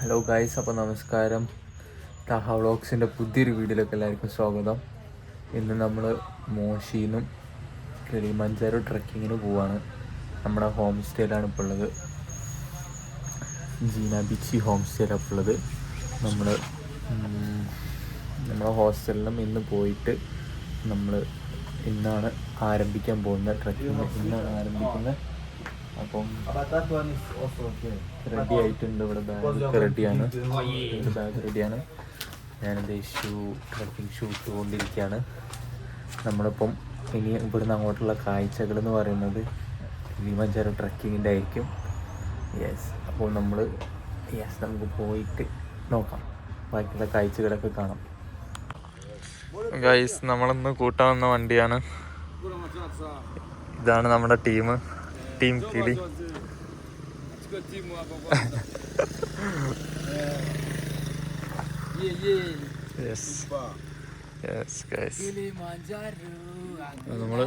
Hello guys അപ്പോൾ നമസ്കാരം. താഹ വ്ളോഗ്സിന്റെ പുതിയൊരു വീഡിയോയിലേക്ക് എല്ലാവർക്കും സ്വാഗതം. ഇന്ന് നമ്മൾ മോഷിന്നും കിളിമഞ്ചാരോ ട്രക്കിങ്ങിന് പോവാണ്. നമ്മുടെ ഹോം സ്റ്റേയിലാണ് ഇപ്പോൾ ഉള്ളത്. ജീന ബിച്ചി ഹോം സ്റ്റേയിലാണ് ഇപ്പോൾ ഉള്ളത്. നമ്മൾ നമ്മുടെ ഹോസ്റ്റലിലും ഇന്ന് പോയിട്ട് നമ്മൾ ഇന്നാണ് ആരംഭിക്കാൻ പോകുന്നത്. ട്രക്കിങ് ഇന്നാണ് ആരംഭിക്കുന്നത്. അപ്പം റെഡി ആയിട്ടുണ്ട് ഇവിടെ ബാഗ് റെഡിയാണ് ബാഗ് റെഡിയാണ് ഞാനെന്ത് ഷൂ ട്രക്കിംഗ് ഷൂ ഇട്ടുകൊണ്ടിരിക്കുകയാണ്. നമ്മളിപ്പം ഇനി ഇവിടുന്ന് അങ്ങോട്ടുള്ള കാഴ്ചകൾ എന്ന് പറയുന്നത് കിളിമഞ്ചാരോ ട്രക്കിങ്ങിന്റെ ആയിരിക്കും. യെസ് അപ്പോൾ നമ്മൾ യെസ് നമുക്ക് പോയിട്ട് നോക്കാം. ബാക്കിയുള്ള കാഴ്ചകളൊക്കെ കാണാം. ഗൈസ് നമ്മളിന്ന് കൂട്ടാവുന്ന വണ്ടിയാണ്. ഇതാണ് നമ്മുടെ ടീം. ടീം കിളി യെസ് യെസ് ഗൈസ് നമ്മൾ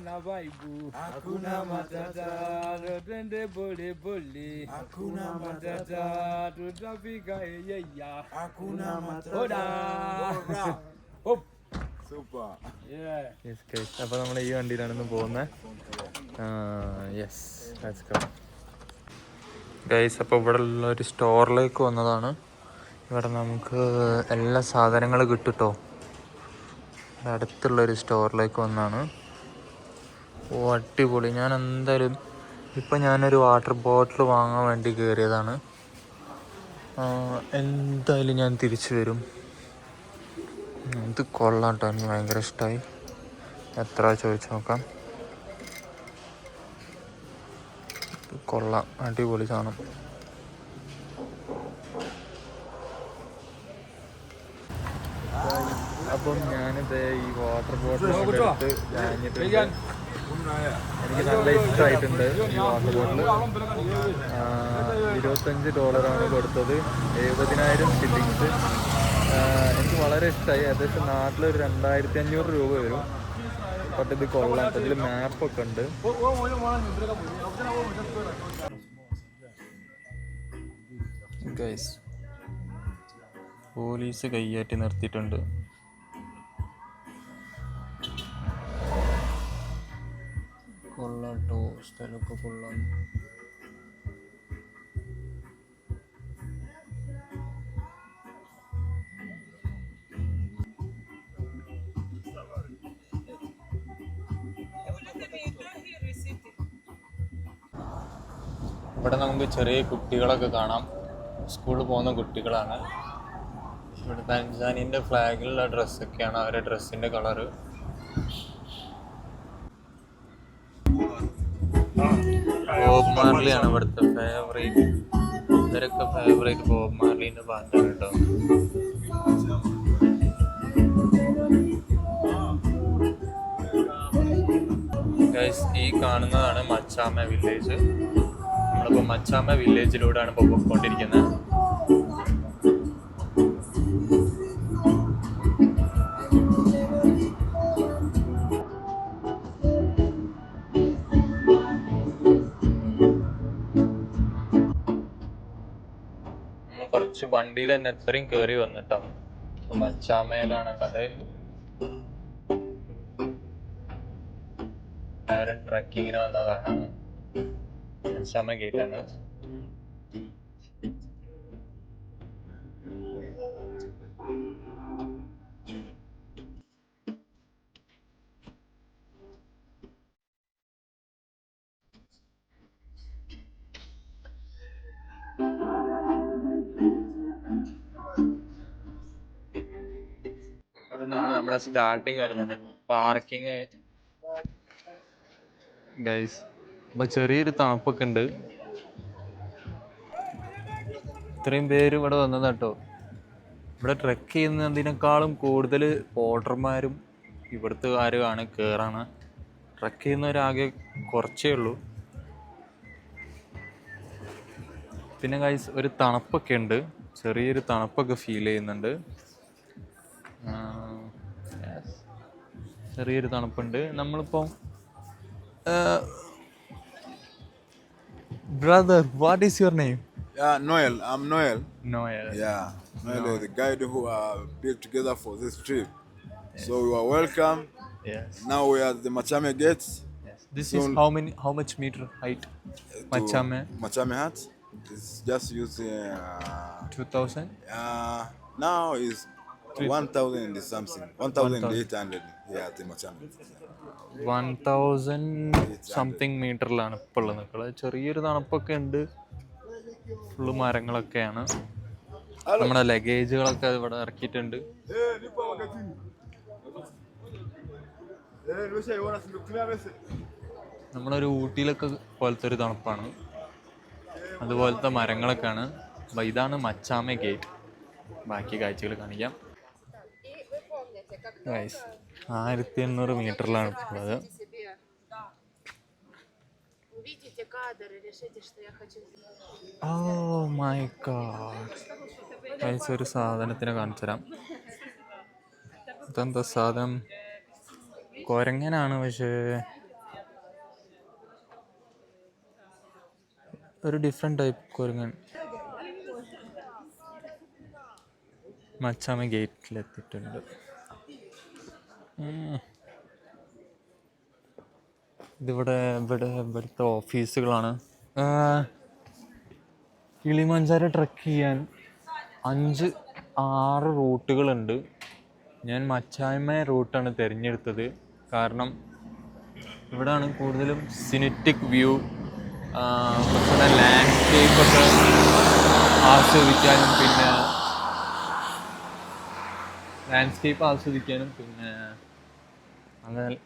na vaibu, hakuna matata, twende pole pole, hakuna matata, tutafika yeyeya, hakuna matata. Oda. Hop. Super. Yeah. Yes guys അപ്പോൾ നമ്മൾ ഈ വണ്ടിയിലാണ് ഇന്ന് പോകുന്നത് യെസ് ഗൈസ് അപ്പോൾ ഇവിടെ ഉള്ള ഒരു സ്റ്റോറിലേക്ക് വന്നതാണ് ഇവിടെ നമുക്ക് എല്ലാ സാധനങ്ങളും കിട്ടും കേട്ടോ അടുത്തുള്ളൊരു സ്റ്റോറിലേക്ക് വന്നതാണ് ഓ അടിപൊളി. ഞാൻ എന്തായാലും ഇപ്പം ഞാനൊരു വാട്ടർ ബോട്ടിൽ വാങ്ങാൻ വേണ്ടി കയറിയതാണ് എന്തായാലും ഞാൻ തിരിച്ചു വരും. ഇത് കൊള്ളാം കേട്ടോ എനിക്ക് ഭയങ്കര ഇഷ്ടമായി എത്ര ചോദിച്ചു നോക്കാം. കൊള്ളാം. അടിപൊളി സാധനം. അപ്പം ഞാനിത് ഈ വാട്ടർ ബോട്ടിൽ എനിക്ക് നല്ല ഇഷ്ടമായിട്ടുണ്ട് ഈ വാട്ടർ ബോട്ടിൽ ഇരുപത്തഞ്ച് ഡോളറാണ് കൊടുത്തത്. എഴുപതിനായിരം ഷില്ലിങ്സ് എനിക്ക് വളരെ ഇഷ്ടമായി. ഏകദേശം നാട്ടിലൊരു രണ്ടായിരത്തി അഞ്ഞൂറ് രൂപ വരും. പക്ഷെ ഇത് കൊള്ളാം. അതിൽ മാപ്പൊക്കെ ഉണ്ട്. പോലീസ് കയ്യേറ്റി നിർത്തിയിട്ടുണ്ട്. കൊള്ളാട്ടോ സ്ഥലമൊക്കെ കൊള്ളാം. ഇവിടെ നമുക്ക് ചെറിയ കുട്ടികളൊക്കെ കാണാം. സ്കൂളിൽ പോകുന്ന കുട്ടികളാണ്. ഇവിടെ തൻസാനിന്റെ ഫ്ലാഗിലുള്ള ഡ്രസ്സൊക്കെയാണ് അവരുടെ ഡ്രസ്സിന്റെ കളറ് ബോബ് മാർലിയാണ് ഇവിടുത്തെ ഫേവറേറ്റ് ഇവരൊക്കെ ഫേവറേറ്റ് ബോബ് മാർലിന്റെ പാട്ടാണ് കേട്ടോ ഈ കാണുന്നതാണ് മച്ചാമ വില്ലേജ് നമ്മളിപ്പോൾ മച്ചാമ വില്ലേജിലൂടെയാണ് ഇപ്പോൾ പോയിക്കൊണ്ടിരിക്കുന്നത് കുറച്ച് വണ്ടിയിൽ തന്നെ എത്രയും കേറി വന്നിട്ടാ. മച്ചാമേലാണ് മച്ചാമയിലാണ് കഥ ട്രക്കിങ്ങിന് വന്നതാണ് മച്ചാമ ഗേറ്റാണ് നമ്മുടെ സ്റ്റാർട്ടിങ് വരുന്നത് പാർക്കിംഗ് ഗൈസ് അപ്പൊ ചെറിയൊരു തണുപ്പൊക്കെ ഉണ്ട്. ഇത്രയും പേര് ഇവിടെ വന്നതാട്ടോ ഇവിടെ ട്രെക്ക് ചെയ്യുന്നതിനേക്കാളും കൂടുതൽ പോട്ടർമാരും ഇവിടുത്തെ കാര്യമാണ് കയറാണ് ട്രെക്ക് ചെയ്യുന്നവരാകെ കുറച്ചേ ഉള്ളൂ. പിന്നെ ഗൈസ് ഒരു തണുപ്പൊക്കെ ഉണ്ട്. ചെറിയൊരു തണുപ്പൊക്കെ ഫീൽ ചെയ്യുന്നുണ്ട്. ചെറിയൊരു തണുപ്പുണ്ട് നമ്മളിപ്പോൾ brother what is your name Yeah, Noel. I'm Noel. Noel Yeah, Noel is the guide who uh, built together for this trip. So you are welcome. Yes Now we are at the Machame Gates. This is how many how much meter height to Machame. Machame Hut. It's just using. Uh, two thousand uh, now is 1,000 and something. 1,800 here at the Machame. One thousand something മീറ്ററിലാണ് ഇപ്പോൾ ഉള്ളത്. നിൽക്കുന്നത് ചെറിയൊരു തണുപ്പൊക്കെ ഉണ്ട്. Full മരങ്ങളൊക്കെയാണ്. നമ്മുടെ ലഗേജുകളൊക്കെ ഇവിടെ ഇറക്കിയിട്ടുണ്ട്. നമ്മളൊരു ഊട്ടിയിലൊക്കെ പോലത്തെ ഒരു തണുപ്പാണ്. അതുപോലത്തെ മരങ്ങളൊക്കെയാണ്. അപ്പൊ ഇതാണ് മച്ചാമ ഗേറ്റ് ബാക്കി കാഴ്ചകൾ കാണിക്കാം. Guys, ആയിരത്തി എണ്ണൂറ് മീറ്ററിലാണ് ഉള്ളത്. ഓ മൈ ഗാഡ് ഒരു സാധനത്തിന് കാണിച്ചു തരാം ഇതെന്താ സാധനം? കൊരങ്ങനാണ് പക്ഷേ. ഒരു ഡിഫറെന്റ് ടൈപ്പ് കൊരങ്ങൻ. മച്ചാമ ഗേറ്റിലെത്തിയിട്ടുണ്ട് ഇതിവിടെ ഇവിടെ ഇവിടുത്തെ ഓഫീസുകളാണ്. കിളിമഞ്ചാര ട്രക്ക് ചെയ്യാൻ അഞ്ച് ആറ് റൂട്ടുകളുണ്ട്. ഞാൻ മച്ചായ്മ റൂട്ടാണ് തിരഞ്ഞെടുത്തത്. കാരണം ഇവിടാണ് കൂടുതലും സിനിറ്റിക് വ്യൂ കുറച്ചുകൂടെ ലാൻഡ്സ്കേപ്പ് ഒക്കെ ആസ്വദിക്കാനും പിന്നെ ലാൻഡ്സ്കേപ്പ് ആസ്വദിക്കാനും പിന്നെ അങ്ങനെ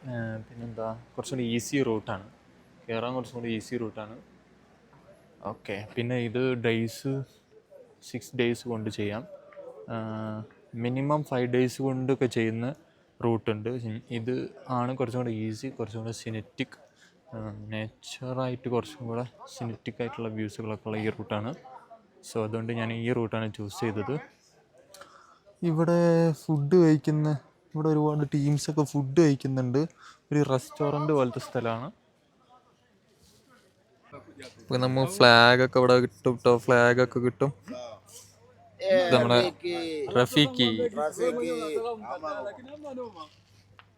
പിന്നെന്താ? കുറച്ചുകൂടി ഈസി റൂട്ടാണ് കയറാൻ കുറച്ചും കൂടി ഈസി റൂട്ടാണ് ഓക്കെ പിന്നെ ഇത് ഡേയ്സ് സിക്സ് ഡേയ്സ് കൊണ്ട് ചെയ്യാം. മിനിമം ഫൈവ് ഡേയ്സ് കൊണ്ടൊക്കെ ചെയ്യുന്ന റൂട്ടുണ്ട് ഇത് ആണ് കുറച്ചും കൂടെ ഈസി കുറച്ചും കൂടെ സിനറ്റിക് നേച്ചറായിട്ട് കുറച്ചും കൂടെ സിനറ്റിക് ആയിട്ടുള്ള വ്യൂസുകളൊക്കെ ഉള്ള ഈ റൂട്ടാണ് സോ അതുകൊണ്ട് ഞാൻ ഈ റൂട്ടാണ് ചൂസ് ചെയ്തത്. ഇവിടെ ഫുഡ് കഴിക്കുന്ന ഇവിടെ ഒരുപാട് ടീംസൊക്കെ ഫുഡ് കഴിക്കുന്നുണ്ട്. ഒരു റെസ്റ്റോറന്റ് പോലത്തെ സ്ഥലമാണ്. നമ്മ നമ്മൾ ഫ്ലാഗ് ഒക്കെ ഇവിടെ കിട്ടും കേട്ടോ ഫ്ലാഗ് ഒക്കെ കിട്ടും. നമ്മുടെ റഫീഖി.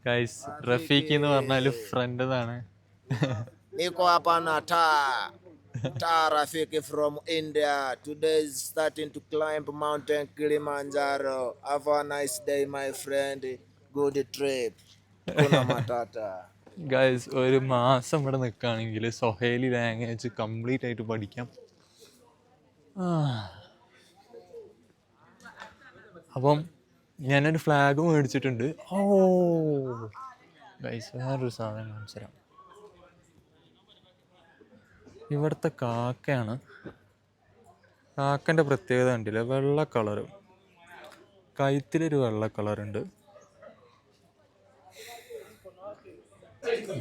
ഗൈസ് റഫീഖി എന്ന് പറഞ്ഞാൽ ഫ്രണ്ട് എന്നാണ് നീ taa Fiki from India. Today is starting to climb Mountain Kilimanjaro. Have a nice day, my friend. Good trip. Kuna matata. Guys ഒരു മാസം ഇവിടെ നിൽക്കുകയാണെങ്കിൽ സൊഹേലി ലാംഗ്വേജ് കംപ്ലീറ്റ് ആയിട്ട് പഠിക്കാം. അപ്പം ഞാനൊരു ഫ്ലാഗ് മേടിച്ചിട്ടുണ്ട് ഓ ഗൈസ് വേറൊരു സാധനം കാണിച്ചു തരാം ഇവിടുത്തെ കാക്കയാണ്. കാക്കന്റെ പ്രത്യേകത കണ്ടില്ല? വെള്ള കളർ കഴുത്തിലൊരു വെള്ള കളറുണ്ട്.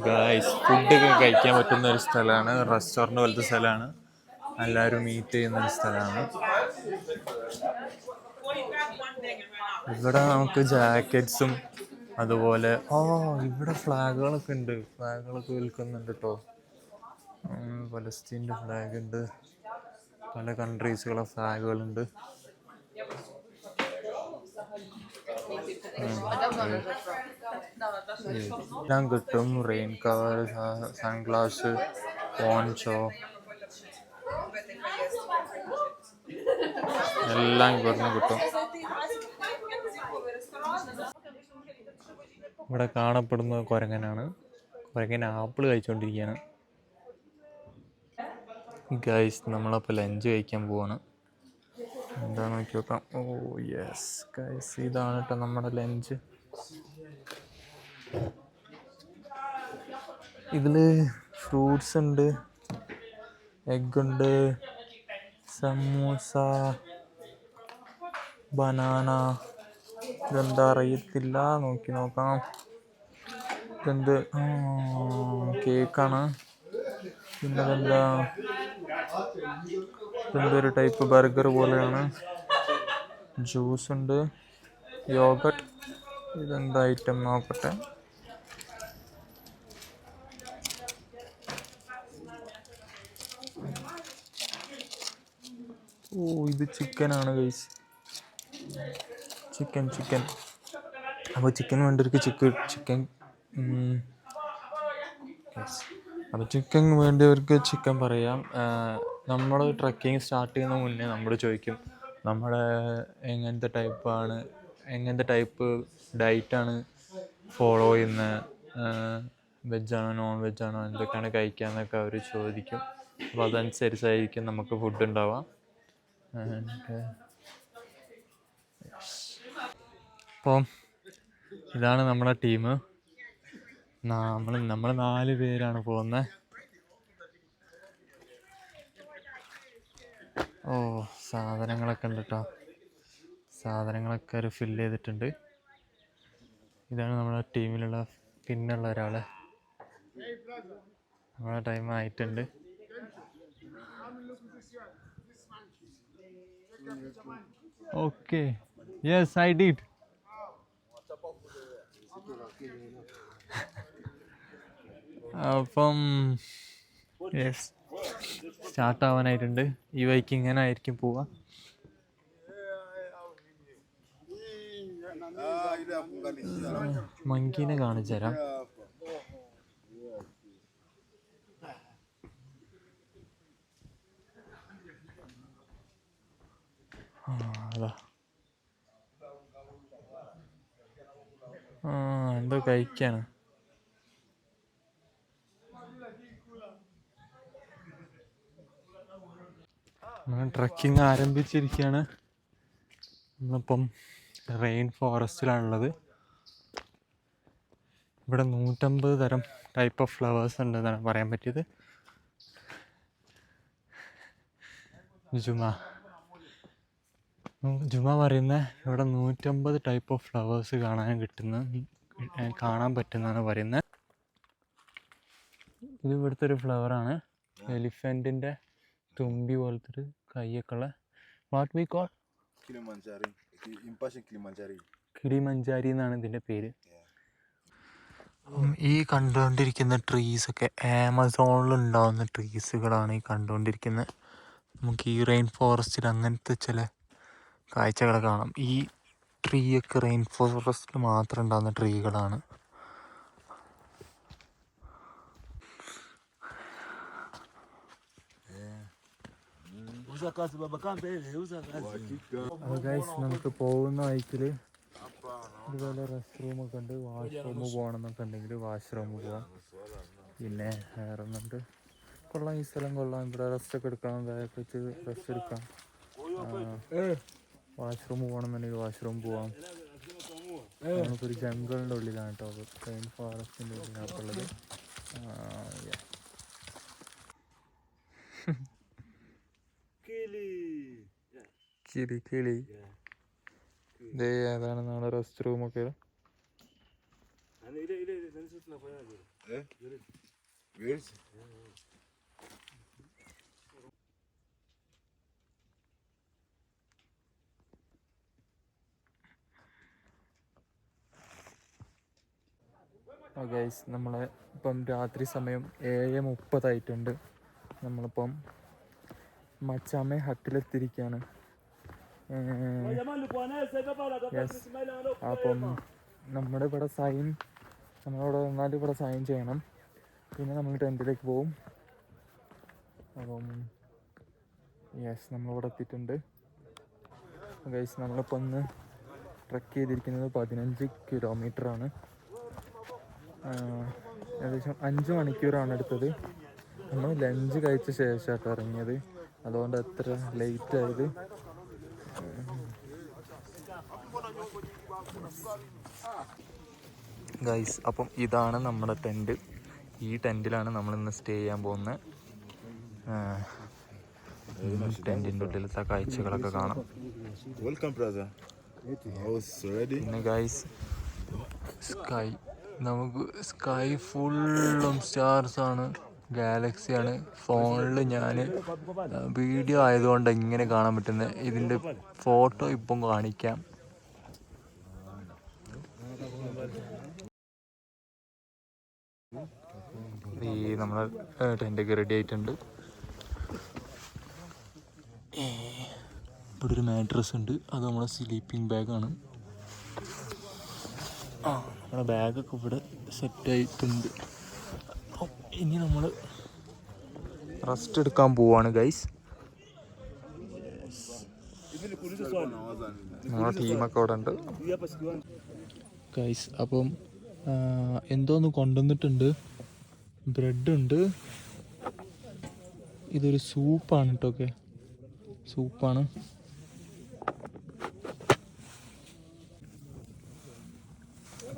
ഗായ്സ് ഫുഡൊക്കെ കഴിക്കാൻ പറ്റുന്ന ഒരു സ്ഥലമാണ്. റെസ്റ്റോറന്റ് പോലത്തെ സ്ഥലമാണ്. എല്ലാവരും മീറ്റ് ചെയ്യുന്ന ഒരു സ്ഥലമാണ്. ഇവിടെ നമുക്ക് ജാക്കറ്റ്സും അതുപോലെ ഓ ഇവിടെ ഫ്ലാഗുകളൊക്കെ ഉണ്ട്. ഫ്ലാഗുകളൊക്കെ വിൽക്കുന്നുണ്ട് കേട്ടോ പലസ്തീന്റെ ഫ്ലാഗ് ഉണ്ട്. പല കൺട്രീസുകളെ ഫ്ലാഗുകളുണ്ട് എല്ലാം കിട്ടും. റെയിൻ കവർ സൺഗ്ലാസ് പോൺചോ എല്ലാം ഇവിടുന്ന് കിട്ടും. ഇവിടെ കാണപ്പെടുന്ന കുരങ്ങനാണ്. കുരങ്ങൻ ആപ്പിൾ കഴിച്ചുകൊണ്ടിരിക്കുകയാണ് ഗൈസ് നമ്മളപ്പോൾ ലഞ്ച് കഴിക്കാൻ പോവാണ്. എന്താ നോക്കി നോക്കാം. ഓ യെസ് ഗൈസ് ഇതാണ് കേട്ടോ നമ്മുടെ ലഞ്ച് ഇതിൽ ഫ്രൂട്ട്സ് ഉണ്ട് എഗ്ഗുണ്ട് സമൂസ ബനാന ഇതെന്താ അറിയത്തില്ല. നോക്കി നോക്കാം. ഇതെന്ത്? കേക്കാണ് പിന്നെ ഇതെന്താ ഇതെന്തൊരു ടൈപ്പ് ബർഗർ പോലെയാണ്? ജ്യൂസ് ഉണ്ട്. യോഗട്ട് ഇതെന്താ ഐറ്റം നോക്കട്ടെ. ഓ ഇത് ചിക്കനാണ് ഗൈസ് ചിക്കൻ ചിക്കൻ അപ്പോൾ ചിക്കൻ വേണ്ടവർക്ക് ചിക്കൻ ചിക്കൻ അപ്പോൾ ചിക്കൻ വേണ്ടിയവർക്ക് ചിക്കൻ പറയാം. നമ്മൾ ട്രക്കിംഗ് സ്റ്റാർട്ട് ചെയ്യുന്ന മുന്നേ നമ്മൾ ചോദിക്കും നമ്മുടെ എങ്ങനത്തെ ടൈപ്പാണ് എങ്ങനത്തെ ടൈപ്പ് ഡയറ്റാണ് ഫോളോ ചെയ്യുന്നത് വെജാണോ നോൺ വെജാണോ എന്തൊക്കെയാണ് കഴിക്കുക എന്നൊക്കെ അവർ ചോദിക്കും. അപ്പോൾ അതനുസരിച്ചായിരിക്കും നമുക്ക് ഫുഡ് ഉണ്ടാവുക അപ്പം ഇതാണ് നമ്മുടെ ടീം നമ്മൾ നമ്മൾ നാല് പേരാണ് പോകുന്നത് ഓ സാധനങ്ങളൊക്കെ ഉണ്ട് കേട്ടോ സാധനങ്ങളൊക്കെ ഒരു ഫില്ല് ചെയ്തിട്ടുണ്ട്. ഇതാണ് നമ്മുടെ ടീമിലുള്ള പിന്നുള്ള ഒരാൾ നമ്മുടെ ടൈം ആയിട്ടുണ്ട്. ഓക്കെ യെസ് ഐ ഡിഡ് അപ്പം യെസ് സ്റ്റാർട്ട് ആവാനായിട്ടുണ്ട്. ഈ ബൈക്ക് ഇങ്ങനെ ആയിരിക്കും പോവാ. മങ്കീനെ കാണിച്ചു തരാം. അതാ. എന്തോ കഴിക്കാണ് നമ്മൾ ട്രക്കിംഗ് ആരംഭിച്ചിരിക്കുകയാണ് നമ്മളിപ്പം റെയിൻ ഫോറസ്റ്റിലാണുള്ളത് ഇവിടെ നൂറ്റമ്പത് തരം ടൈപ്പ് ഓഫ് ഫ്ലവേഴ്സ് ഉണ്ടെന്നാണ് പറയാൻ പറ്റിയത്. ജുമ. ജുമ പറയുന്ന ഇവിടെ നൂറ്റമ്പത് ടൈപ്പ് ഓഫ് ഫ്ലവേഴ്സ് കാണാൻ കിട്ടുന്ന കാണാൻ പറ്റുന്നതാണ് പറയുന്നത്. ഇത് ഇവിടുത്തെ ഒരു ഫ്ലവറാണ് എലിഫന്റിന്റെ തുമ്പി പോലത്തെ ഒരു കൈയൊക്കെ ഉള്ള വാട്ട് വി കോൾ Kilimanjaro. ഇംപാഷൻ Kilimanjaro. കിളിമഞ്ചാരി എന്നാണ് ഇതിന്റെ പേര്. ഈ കണ്ടുകൊണ്ടിരിക്കുന്ന ട്രീസൊക്കെ ആമസോണിൽ ഉണ്ടാകുന്ന ട്രീസുകളാണ് ഈ കണ്ടുകൊണ്ടിരിക്കുന്നത് നമുക്ക് ഈ റെയിൻ ഫോറസ്റ്റിൽ അങ്ങനത്തെ ചില കാഴ്ചകൾ കാണാം. ഈ ട്രീ ഒക്കെ റെയിൻ ഫോറസ്റ്റിൽ മാത്രം ഉണ്ടാകുന്ന ട്രീകളാണ് നമുക്ക് പോകുന്ന വഴിക്കിൽ ഇതുപോലെ റെസ്റ്റ് റൂമൊക്കെ ഉണ്ട് വാഷ്റൂം പോകണമെന്നൊക്കെ ഉണ്ടെങ്കിൽ വാഷ്റൂം പോവാം. പിന്നെ വേറെ ഒന്നുണ്ട് കൊള്ളാം ഈ സ്ഥലം കൊള്ളാം. ഇവിടെ റെസ്റ്റ് ഒക്കെ എടുക്കാം ബാഗൊക്കെ വെച്ച് റെസ്റ്റ് എടുക്കാം. വാഷ്റൂം പോകണമെന്നുണ്ടെങ്കിൽ വാഷ്റൂം പോവാം. നമുക്കൊരു ജംഗിളിന്റെ ഉള്ളിലാണ് കേട്ടോ ട്രെയിൻ ഫോറസ്റ്റിന്റെ ഉള്ളിലാണ് yeah. കിളി കിളി ദേ അതാണ് നമ്മുടെ റെസ്റ്റ് റൂമൊക്കെ ഒക്കെ. നമ്മളെ ഇപ്പം രാത്രി സമയം ഏഴ് മുപ്പതായിട്ടുണ്ട്. നമ്മളിപ്പം മച്ചാമ്മ ഹട്ടിലെത്തിരിക്കുകയാണ് അപ്പം നമ്മുടെ ഇവിടെ സൈൻ നമ്മളവിടെ വന്നാൽ ഇവിടെ സൈൻ ചെയ്യണം. പിന്നെ നമ്മൾ ടെന്റിലേക്ക് പോവും. അപ്പം യെസ് നമ്മളിവിടെ എത്തിയിട്ടുണ്ട്. ഗൈസ് നമ്മളിപ്പോൾ ഒന്ന് ട്രക്ക് ചെയ്തിരിക്കുന്നത് പതിനഞ്ച് ആഹ് ഏകദേശം അഞ്ച് മണിക്കൂറാണ് എടുത്തത്. നമ്മൾ ലഞ്ച് കഴിച്ച ശേഷമാണ് ഇറങ്ങിയത്. അതുകൊണ്ട് എത്ര ലേറ്റ് ഗൈസ് അപ്പം ഇതാണ് നമ്മുടെ ടെന്റ് ഈ ടെന്റിലാണ് നമ്മൾ ഇന്ന് സ്റ്റേ ചെയ്യാൻ പോകുന്നത് ടെന്റിന്റെ ഉള്ളിലത്തെ കാഴ്ചകളൊക്കെ കാണാം? പിന്നെ ഗൈസ് സ്കൈ നമുക്ക് സ്കൈ ഫുള്ളും സ്റ്റാർസാണ് ഗാലക്സിയാണ് ഫോണിൽ ഞാൻ വീഡിയോ ആയതുകൊണ്ട് ഇങ്ങനെ കാണാൻ പറ്റുന്നത് ഇതിന്റെ ഫോട്ടോ ഇപ്പം കാണിക്കാം. ഈ നമ്മളെ ടെന്റൊക്കെ റെഡി ആയിട്ടുണ്ട്. ഇവിടെ ഒരു മാട്രസ് ഉണ്ട്. അത് നമ്മുടെ സ്ലീപ്പിംഗ് ബാഗാണ് ആ നമ്മുടെ ബാഗൊക്കെ ഇവിടെ സെറ്റ് ആയിട്ടുണ്ട്. ഇനി നമ്മൾ റെസ്റ്റ് എടുക്കാൻ പോവാണ് ഗൈസ് നമ്മുടെ ടീമൊക്കെ അവിടെ ഉണ്ട്. ഗൈസ് അപ്പം എന്തോ എന്തോന്ന് കൊണ്ടുവന്നിട്ടുണ്ട്. ബ്രെഡ് ഉണ്ട് ഇതൊരു സൂപ്പാണ് കേട്ടോ ഓക്കെ സൂപ്പാണ്.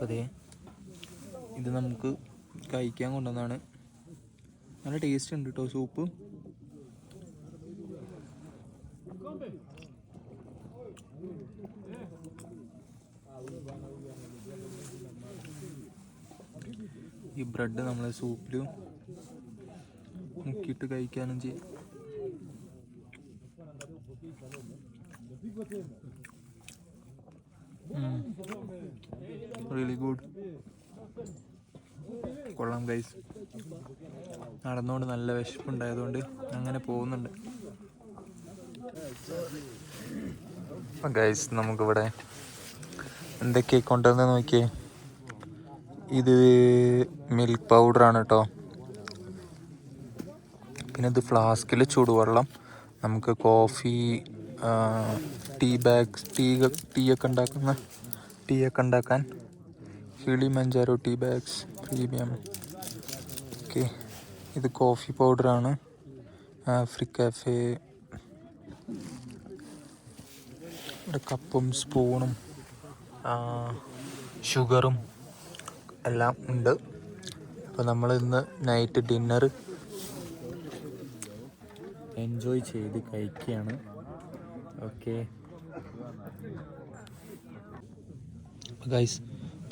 അതെ ഇത് നമുക്ക് കഴിക്കാൻ കൊണ്ടുവന്നാണ് നല്ല ടേസ്റ്റ് ഉണ്ട് കേട്ടോ സൂപ്പ്. ഈ ബ്രെഡ് നമ്മൾ സൂപ്പിലും മുക്കിയിട്ട് കഴിക്കാനും ചെയ്യും. റിയലി ഗുഡ് കൊള്ളാം ഗൈസ് നടന്നുകൊണ്ട് നല്ല വിശപ്പുണ്ടായതുകൊണ്ട് അങ്ങനെ പോകുന്നുണ്ട്. ഗൈസ് നമുക്കിവിടെ എന്തൊക്കെ കൊണ്ടുവന്ന് നോക്കിയേ. ഇത് മിൽക്ക് പൗഡർ ആണ് കേട്ടോ പിന്നെ ഇത് ഫ്ലാസ്കിൽ ചൂടുവെള്ളം. നമുക്ക് coffee tea bag tea tea ഒക്കെ ഉണ്ടാക്കുന്ന ടീ ഒക്കെ ഉണ്ടാക്കാൻ. Kilimanjaro tea bags premium okay ഇത് കോഫി പൗഡറാണ് ആഫ്രിക്കാഫെ ഇവിടെ കപ്പും സ്പൂണും ഷുഗറും എല്ലാം ഉണ്ട്. അപ്പോൾ നമ്മൾ ഇന്ന് നൈറ്റ് ഡിന്നർ എൻജോയ് ചെയ്ത് കഴിക്കുകയാണ്. ഓക്കെ ഗൈസ്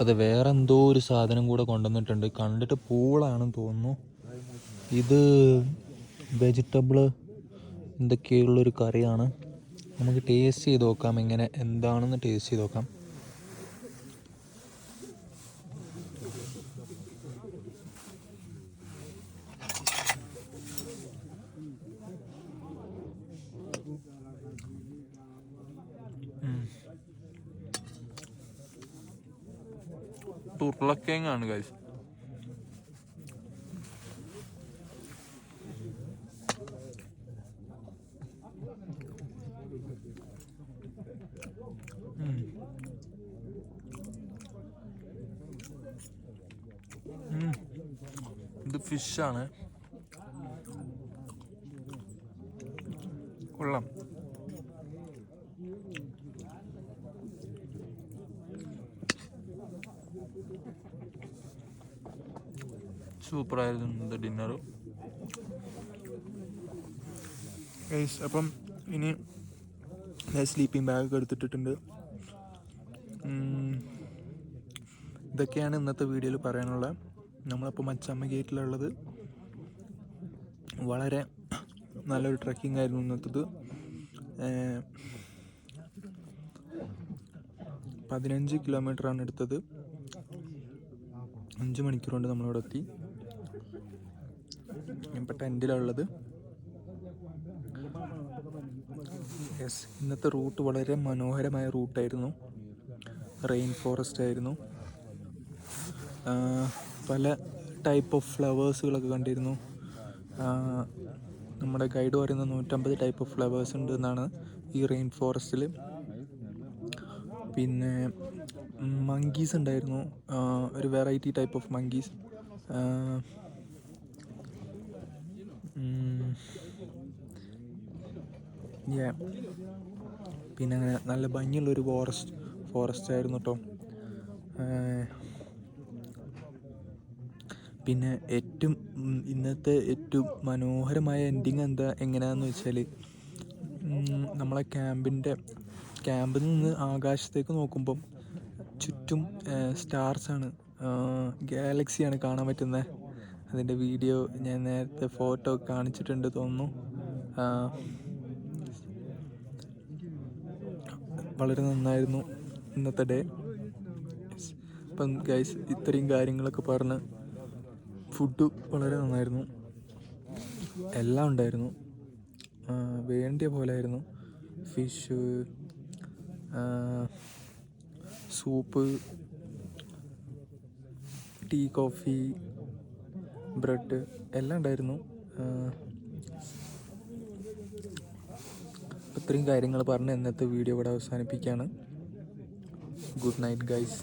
അത് വേറെ എന്തോ ഒരു സാധനം കൂടെ കൊണ്ടുവന്നിട്ടുണ്ട്. കണ്ടിട്ട് പൂളാണെന്ന് തോന്നുന്നു. ഇത് വെജിറ്റബിൾ എന്തൊക്കെയുള്ളൊരു കറിയാണ്. നമുക്ക് ടേസ്റ്റ് ചെയ്ത് നോക്കാം. ഇങ്ങനെ എന്താണെന്ന് ടേസ്റ്റ് ചെയ്ത് നോക്കാം. ഉരുളക്കിഴങ്ങാണ് ഗൈസ് ഇത് ഫിഷാണ് കൊള്ളാം. സൂപ്പറായിരുന്നു ഇന്നത്തെ ഡിന്നർ ഗൈസ് അപ്പം ഇനി സ്ലീപ്പിംഗ് ബാഗ് എടുത്തിട്ടിട്ടുണ്ട്. ഉം, ഇതൊക്കെയാണ് ഇന്നത്തെ വീഡിയോയിൽ പറയാനുള്ളത്. നമ്മളപ്പോൾ മച്ചമ്മ ഗേറ്റിലുള്ളത് വളരെ നല്ലൊരു ട്രക്കിംഗ് ആയിരുന്നു ഇന്നത്തത്. പതിനഞ്ച് കിലോമീറ്ററാണ് എടുത്തത്. അഞ്ച് മണിക്കൂർ കൊണ്ട് നമ്മളിവിടെ എത്തി ഇപ്പം ടെന്റിലുള്ളത് യെസ് ഇന്നത്തെ റൂട്ട് വളരെ മനോഹരമായ റൂട്ടായിരുന്നു. റെയിൻ ഫോറസ്റ്റ് ആയിരുന്നു പല ടൈപ്പ് ഓഫ് ഫ്ലവേഴ്സുകളൊക്കെ കണ്ടിരുന്നു. നമ്മുടെ ഗൈഡ് പറയുന്ന നൂറ്റമ്പത് ടൈപ്പ് ഓഫ് ഫ്ലവേഴ്സ് ഉണ്ട് എന്നാണ് ഈ റെയിൻ ഫോറസ്റ്റിൽ പിന്നെ മങ്കീസ് ഉണ്ടായിരുന്നു. ഒരു വെറൈറ്റി ടൈപ്പ് ഓഫ് മങ്കീസ് പിന്നെ അങ്ങനെ നല്ല ഭംഗിയുള്ളൊരു ഫോറസ്റ്റ് ഫോറസ്റ്റ് ആയിരുന്നു കേട്ടോ പിന്നെ ഏറ്റവും ഇന്നത്തെ ഏറ്റവും മനോഹരമായ എൻഡിങ് എന്താ എങ്ങനെയാണെന്ന് വെച്ചാൽ നമ്മളെ ക്യാമ്പിന്റെ ക്യാമ്പിൽ നിന്ന് ആകാശത്തേക്ക് നോക്കുമ്പം ചുറ്റും സ്റ്റാർസാണ് ഗാലക്സിയാണ് കാണാൻ പറ്റുന്നത് അതിന്റെ വീഡിയോ ഞാൻ നേരത്തെ ഫോട്ടോ കാണിച്ചിട്ടുണ്ട് തോന്നുന്നു. വളരെ നന്നായിരുന്നു ഇന്നത്തെ ഡേ. അപ്പം ഗൈസ് ഇത്രയും കാര്യങ്ങളൊക്കെ പറഞ്ഞ് ഫുഡ് വളരെ നന്നായിരുന്നു. എല്ലാം ഉണ്ടായിരുന്നു. വേണ്ടിയ പോലെ ആയിരുന്നു fish soup tea coffee bread എല്ലാം ഉണ്ടായിരുന്നു. ഇത്രയും കാര്യങ്ങൾ പറഞ്ഞ് ഇന്നത്തെ വീഡിയോ ഇവിടെ അവസാനിപ്പിക്കുകയാണ്. Good night guys.